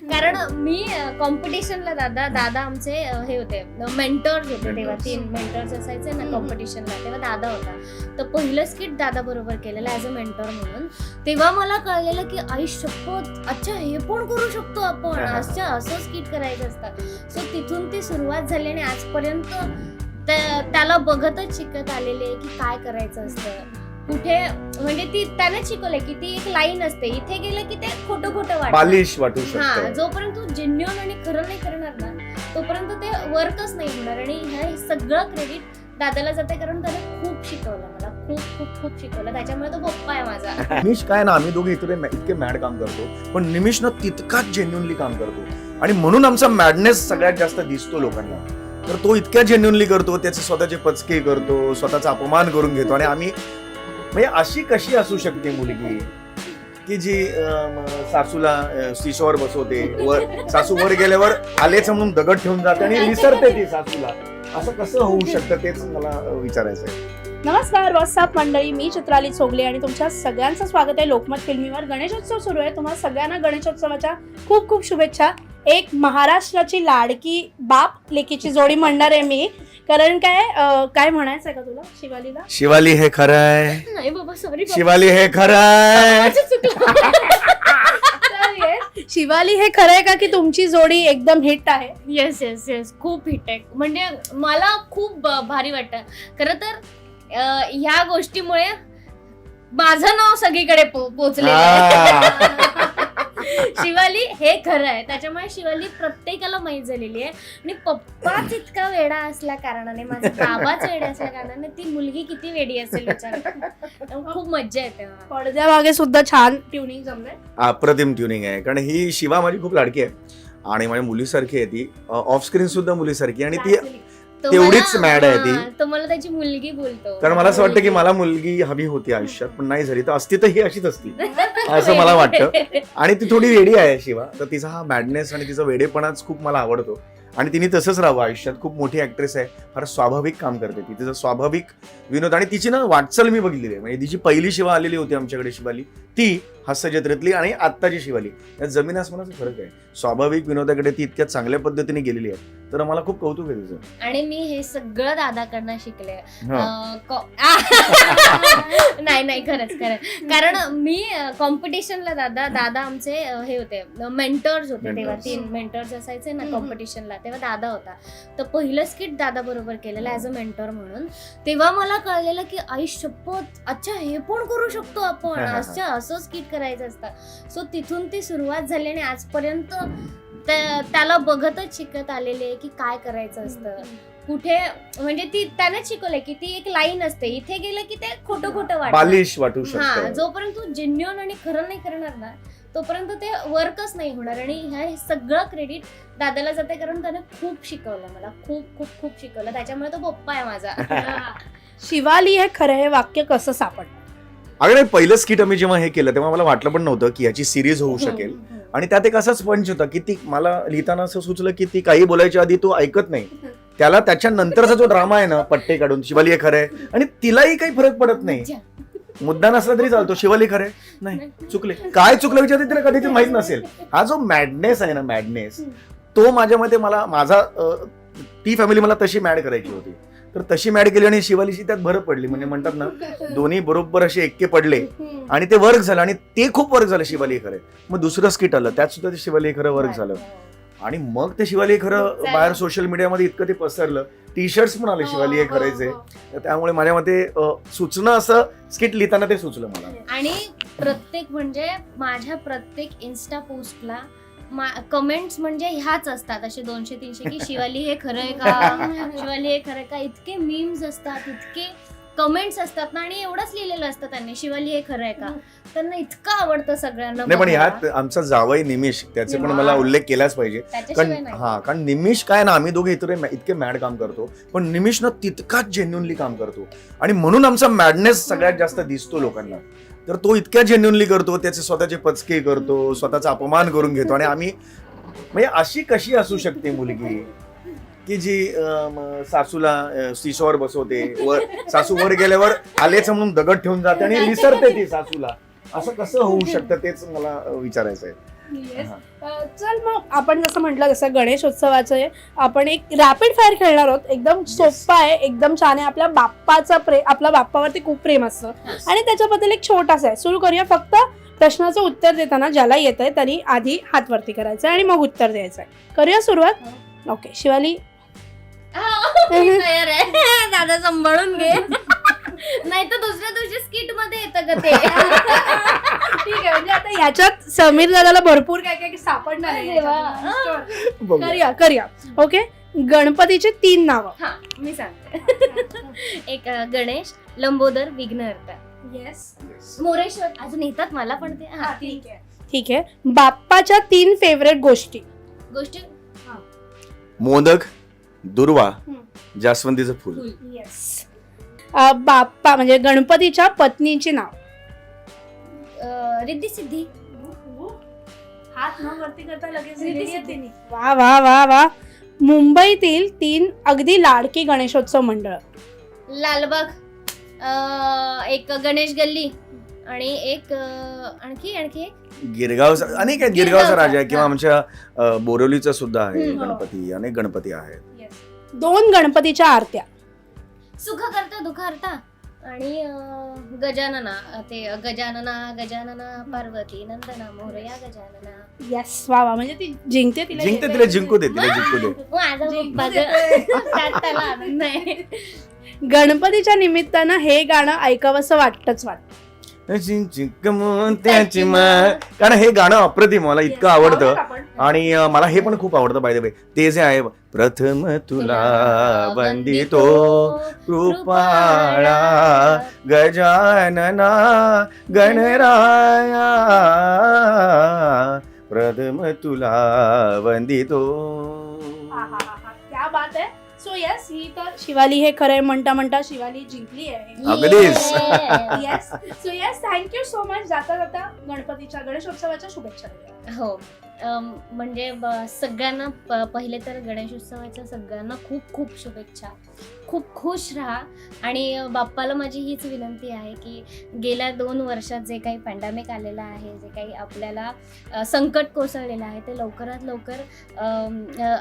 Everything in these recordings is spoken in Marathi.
कारण मी कॉम्पिटिशनला दादा दादा आमचे हे होते मेंटर्स होते तेव्हा. तीन मेंटर्स असायचे ना कॉम्पिटिशनला तेव्हा दादा होता. तर पहिलं स्किट दादा बरोबर केलेलं ॲज अ मेंटर म्हणून. तेव्हा मला कळलेलं की आई शपथ. अच्छा हे पण करू शकतो आपण. अच्छा असं स्किट करायचं असतं. सो तिथून ती सुरुवात झाली आणि आजपर्यंत त्या- त्याला बघतच शिकत आलेले की काय करायचं असतं. कुठे म्हणजे ती त्याने शिकवलंय की ती एक लाईन असते. इथे गेलं की ते खोटं खोटं वाटतं. बालिश वाटू हा शकतं. जोपर्यंत तू जेन्युअन आणि खरं नाही करणार ना तोपर्यंत ते वर्कच नाही होणार. आणि हे सगळं क्रेडिट दादाला जाते कारण त्याने खूप शिकवलं मला. खूप खूप खूप शिकवलं. त्याच्यामुळे तो पप्पा आहे माझा. निमिष काय ना आम्ही दोघे इतके इतके मॅड काम करतो. पण निमिष ना तितकाच जेन्युनली काम करतो. आणि म्हणून आमचा मॅडनेस सगळ्यात जास्त दिसतो लोकांना. तर तो इतक्या जेन्युनली करतो त्याचे स्वतःचे पचके करतो स्वतःचा अपमान करून घेतो. आणि आम्ही म्हणजे अशी कशी असू शकते मुलगी की जी सासूला शिशोवर बसवते वर सासू वर गेल्यावर आलेच म्हणून दगड ठेवून जाते आणि विसरते ती सासूला. असं कसं होऊ शकतं तेच मला विचारायचं आहे नमस्कार व्हॉट्सअप मंडळी. मी चित्राली चोगले आणि तुमच्या सगळ्यांचं स्वागत आहे लोकमत फिल्मीवर. गणेशोत्सव सुरू आहे. तुम्हाला सगळ्यांना गणेशोत्सवाच्या खूप खूप शुभेच्छा. एक महाराष्ट्राची लाडकी बाप लेकीची जोडी म्हणणार आहे मी. कारण काय अं, काय म्हणायचं आहे का तुला शिवालीला? शिवाली हे खरं आहे. नाही बाबा सॉरी शिवाली हे खरं आहे. शिवाली हे खरं आहे का की तुमची जोडी एकदम हिट आहे? येस येस येस खूप हिट आहे. म्हणजे मला खूप ब- भारी वाटतं. खरं तर अं, ह्या गोष्टीमुळे माझं नाव सगळीकडे पो- पोहोचलेलं आहे. शिवाली हे खरं आहे. त्याच्यामुळे शिवाली प्रत्येकाला माहीत झालेली आहे. आणि पप्पाच इतका वेडा असल्या कारणाने माझा बाबाच वेडा असल्या कारणाने ती मुलगी किती वेडी असेल विचार. करा. खूप मज्जा येते मला. पडद्यामागे सुद्धा छान ट्युनिंग जमलंय? अप्रतिम ट्युनिंग आहे. कारण ही शिवा माझी खूप लाडकी आहे. आणि माझ्या मुलीसारखी आहे ती. ऑफ स्क्रीन सुद्धा मुलीसारखी आणि ती तो तेवढीच मला- mad आहे ती. हा, तो मला त्याची मुलगी बोलतो. कारण मला असं वाटतं की मला मुलगी हवी होती आयुष्यात पण नाही झाली. तर असती तर ही अशीच असती. असं मला वाटतं. आणि ती थोडी वेडी आहे शिवा. तर तिचा हा मॅडनेस आणि तिचा वेडेपणाच खूप मला आवडतो. आणि तिने तसंच राहावं. आयुष्यात खूप मोठी ऍक्ट्रेस आहे. फार स्वाभाविक काम करते ती. तिचा स्वाभाविक विनोद आणि तिची ना वाटचाल मी बघितलेली आहे. म्हणजे तिची पहिली शिवा आलेली होती आमच्याकडे शिवाली. ती हास्यजत्रेतली आणि आत्ताची शिवाली. या जमीन आसमानाचा फरक आहे. स्वाभाविक विनोदाकडे ती इतक्या चांगल्या पद्धतीने गेलेली आहे. तर मला खूप कौतुक आहे तिचं आणि मी हे सगळं दादाकडनं शिकले. हा. अं, को- नाही नाही खरंच खरंच. कारण मी कॉम्पिटिशनला दादा दादा आमचे अं, हे होते मेंटर्स होते तेव्हा Mentors. तीन मेंटर्स असायचे ना हम्म. कॉम्पिटिशनला तेव्हा दादा होता. तर पहिलं स्किट दादा बरोबर केलेलं ॲज अ मेंटर म्हणून. तेव्हा मला कळलेलं की आई शपथ. अच्छा हे पण करू शकतो आपण. हा, हा, हा. अच्छा असं स्किट करायचं असतं. सो तिथून ती सुरुवात झाली आणि आजपर्यंत त्या- त्याला बघतच शिकत आलेले आहे की काय करायचं असतं. कुठे म्हणजे ती त्याने शिकवलंय की ती एक लाईन असते. इथे गेलं की ते खोटं खोटं वाटतं. बालिश वाटू हा शकतं. जोपर्यंत तू जेन्युअन आणि खरं नाही करणार ना तोपर्यंत ते वर्कच नाही होणार. आणि हे सगळं क्रेडिट दादाला जाते कारण त्याने खूप शिकवलं मला. खूप खूप खूप शिकवलं. त्याच्यामुळे तो पप्पा आहे माझा. शिवाली हे खरं हे वाक्य कसं सापडलं अगं नाही, पहिलं स्किट आम्ही जेव्हा हे केलं तेव्हा मला वाटलं पण नव्हतं की याची सिरीज होऊ शकेल. हम्म. आणि त्यात एक असाच पंच होता की ती मला लिहिताना असं सुचलं की ती काही बोलायच्या आधी तो ऐकत नाही. त्याला त्याच्या नंतरचा जो ड्रामा आहे ना पट्टे काढून शिवाली हे खरंय आणि तिलाही काही फरक पडत नाही. मुद्दा नसला तरी चालतो शिवाली खरंय नाही चुकले. काय चुकलं विचारते तिला कधीच माहीत नसेल. हा जो मॅडनेस आहे ना मॅडनेस तो माझ्या मते मला माझा ती फॅमिली मला तशी मॅड करायची होती. तर तशी मॅड केली आणि शिवालीची त्यात भर पडली. म्हणजे म्हणतात ना दोन्ही बरोबर असे एक्के पडले आणि ते वर्क झालं आणि ते खूप वर्क झालं शिवाली हे खरं मग दुसरं स्किट आलं त्यात सुद्धा ते शिवाली हे खरं वर्क झालं. आणि मग ते शिवाली हे खरं. बाहेर सोशल मीडियामध्ये इतकं ते पसरलं. टी शर्ट्स पण आले शिवाली हे खरायचे तर त्यामुळे माझ्या मते सुचणं असं स्किट लिहिताना ते सुचलं मला. आणि प्रत्येक म्हणजे माझ्या प्रत्येक इन्स्टा पोस्टला कमेंट्स म्हणजे ह्याच असतात असे दोनशे तीनशे की शिवाली हे खरं आहे का? शिवाली हे खरं आहे का? इतके मीम्स असतात इतके कमेंट्स असतात ना आणि एवढंच लिहिलेलं असतं त्यांनी शिवाली हे खरं आहे का? त्यांना इतकं आवडतं सगळ्यांना नाही पण बघायला. ह्यात आमचा जावई निमिष त्याचे पण मला उल्लेख केलाच पाहिजे. त्याच्याशिवाय कारण नाही. हा कारण निमिष काय ना आम्ही दोघे इतके इतके मॅड काम करतो पण निमिष ना तितकाच जेन्युनली काम करतो. आणि म्हणून आमचा मॅडनेस सगळ्यात जास्त दिसतो लोकांना. तर तो इतक्या जेन्युनली करतो त्याचे स्वतःचे पचके करतो स्वतःचा अपमान करून घेतो. आणि आम्ही म्हणजे अशी कशी असू शकते मुलगी की जी सासूला सिसोवर बसवते वर सासू वर गेल्यावर आलेच म्हणून दगड ठेवून जाते आणि विसरते ती सासूला. असं कसं होऊ शकतं तेच मला विचारायचं आहे हा. चल मग आपण जसं म्हटलं जसं गणेशोत्सवाचं आहे. आपण एक रॅपिड फायर खेळणार आहोत. एकदम सोप्पा आहे एकदम छान आहे. आपल्या बाप्पाचा प्रेम आपल्या बाप्पावरती खूप प्रेम असतं. आणि त्याच्याबद्दल एक छोटासा आहे. सुरू करूया. फक्त प्रश्नाचं उत्तर देताना ज्याला येत आहे त्यांनी आधी हात वरती करायचं आणि मग उत्तर द्यायचं आहे. करूया सुरुवात? ओके शिवाली? तयार आहे. दादा सांभाळून घे. नाही तर दुसऱ्या दिवशी स्किटमध्ये येतं ग ते. ह्याच्यात समीर दादाला भरपूर काय काय सापडणार आहे. याच्यात. करूया करूया. ओके गणपतीचे तीन नावं. हा मी सांगते. एक अं, गणेश लंबोदर विघ्नहर्ता. येस मोरेश्वर अजून येतात मला पण ते? हा ती ठीक आहे. ठीक आहे. बाप्पाच्या तीन फेवरेट गोष्टी. गोष्टी? मोदक दुर्वा. जास्वंदीचं फुल. येस बाप्पा म्हणजे गणपतीच्या पत्नीचे नाव. रिद्धी सिद्धी. हात न वरती करता लगेच रिद्धी सिद्धी. वा वा वा वा. मुंबईतील तीन अगदी लाडकी गणेशोत्सव मंडळ. लालबाग अं, एक गणेश गल्ली आणि एक अं, आणखी आणखी एक? गिरगाव अनेक आहेत. गिरगावचा गिरगावचा, राजा आहे किंवा हा. आमच्या अं, बोरिवलीचा सुद्धा आहे. हम्म. गणपती अनेक गणपती आहेत. दोन गणपतीच्या आरत्या. सुख करता दुःख हरता. आणि अं, गजानना ते गजानना गजानना पार्वती नंदना मोरया गजानना येस वा वा म्हणजे ती जिंकते तिला जिंकते. तिला जिंकू दे तिला जिंकू दे माझा. त्यात त्याला आनंद आहे गणपतीच्या निमित्तानं हे गाणं ऐकावंसं वाटतच वाटत त्याची कारण हे गाणं अप्रतिम मला इतकं आवडतं आणि मला हे पण खूप आवडतं बाय द वे ते जे आहे प्रथम तुला वंदितो कृपाळा गजानना गणराया. प्रथम तुला वंदितो. क्या बात आहे सो येस ही तर शिवाली हे खरंय म्हणता म्हणता शिवाली जिंकली आहे. Yes so yes thank you so much जाता जाता गणपतीच्या गणेशोत्सवाच्या शुभेच्छा. हो. म्हणजे ब- सगळ्यांना प- पहिले तर गणेशोत्सवाच्या सगळ्यांना खूप खूप शुभेच्छा. खूप खुश राहा. आणि बाप्पाला माझी हीच विनंती आहे की गेल्या दोन वर्षात जे काही पॅन्डेमिक आलेलं आहे जे काही आपल्याला संकट कोसळलेलं आहे ते लवकरात लवकर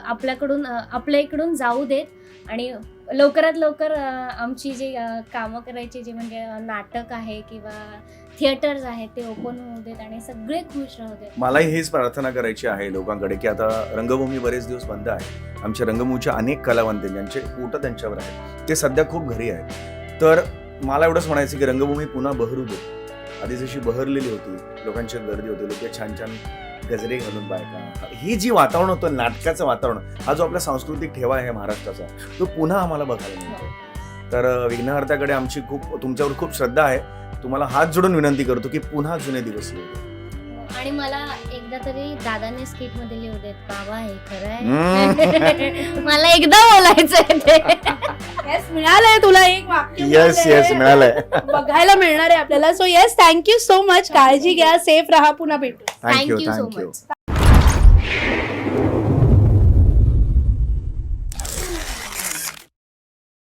आपल्याकडून आपल्या इकडून जाऊ देत. आणि लवकरात लवकर आमची जी कामं करायची जी म्हणजे नाटक आहे किंवा थिएटर्स आहेत ते ओपन होऊ देत आणि सगळे खुश राहू देत. मलाही हीच प्रार्थना करायची आहे लोकांकडे की आता रंगभूमी बरेच दिवस बंद आहे. आमच्या रंगभूमीच्या अनेक कलावंत ज्यांचे पोट त्यांच्यावर आहे ते सध्या खूप घरी आहेत. तर मला एवढंच म्हणायचं की रंगभूमी पुन्हा बहरू दे. आधी जशी बहरलेली होती. लोकांची गर्दी होती. लोक छान छान गजरे घालून बायका. ही जी वातावरण होतं नाटकाचं वातावरण हा जो आपला सांस्कृतिक ठेवा आहे महाराष्ट्राचा तो पुन्हा आम्हाला बघायला मिळतो तर विघ्नहर्त्याकडे आमची खूप तुमच्यावर खूप श्रद्धा आहे. तुम्हाला हात जोडून विनंती करतो की पुन्हा जुने दिवस येऊ. आणि मला एकदा तरी दादाने स्किटमध्ये लिहू देत बाबा हे खरं. आहे. मला एकदा बोलायचंय ते. येस मिळालंय तुला एक वाक्य येस मिळालंय. येस मिळालंय. बघायला मिळणार आहे आपल्याला. So yes thank you so much काळजी घ्या. सेफ राहा. पुन्हा भेटू. Thank you Thank you so thank you much.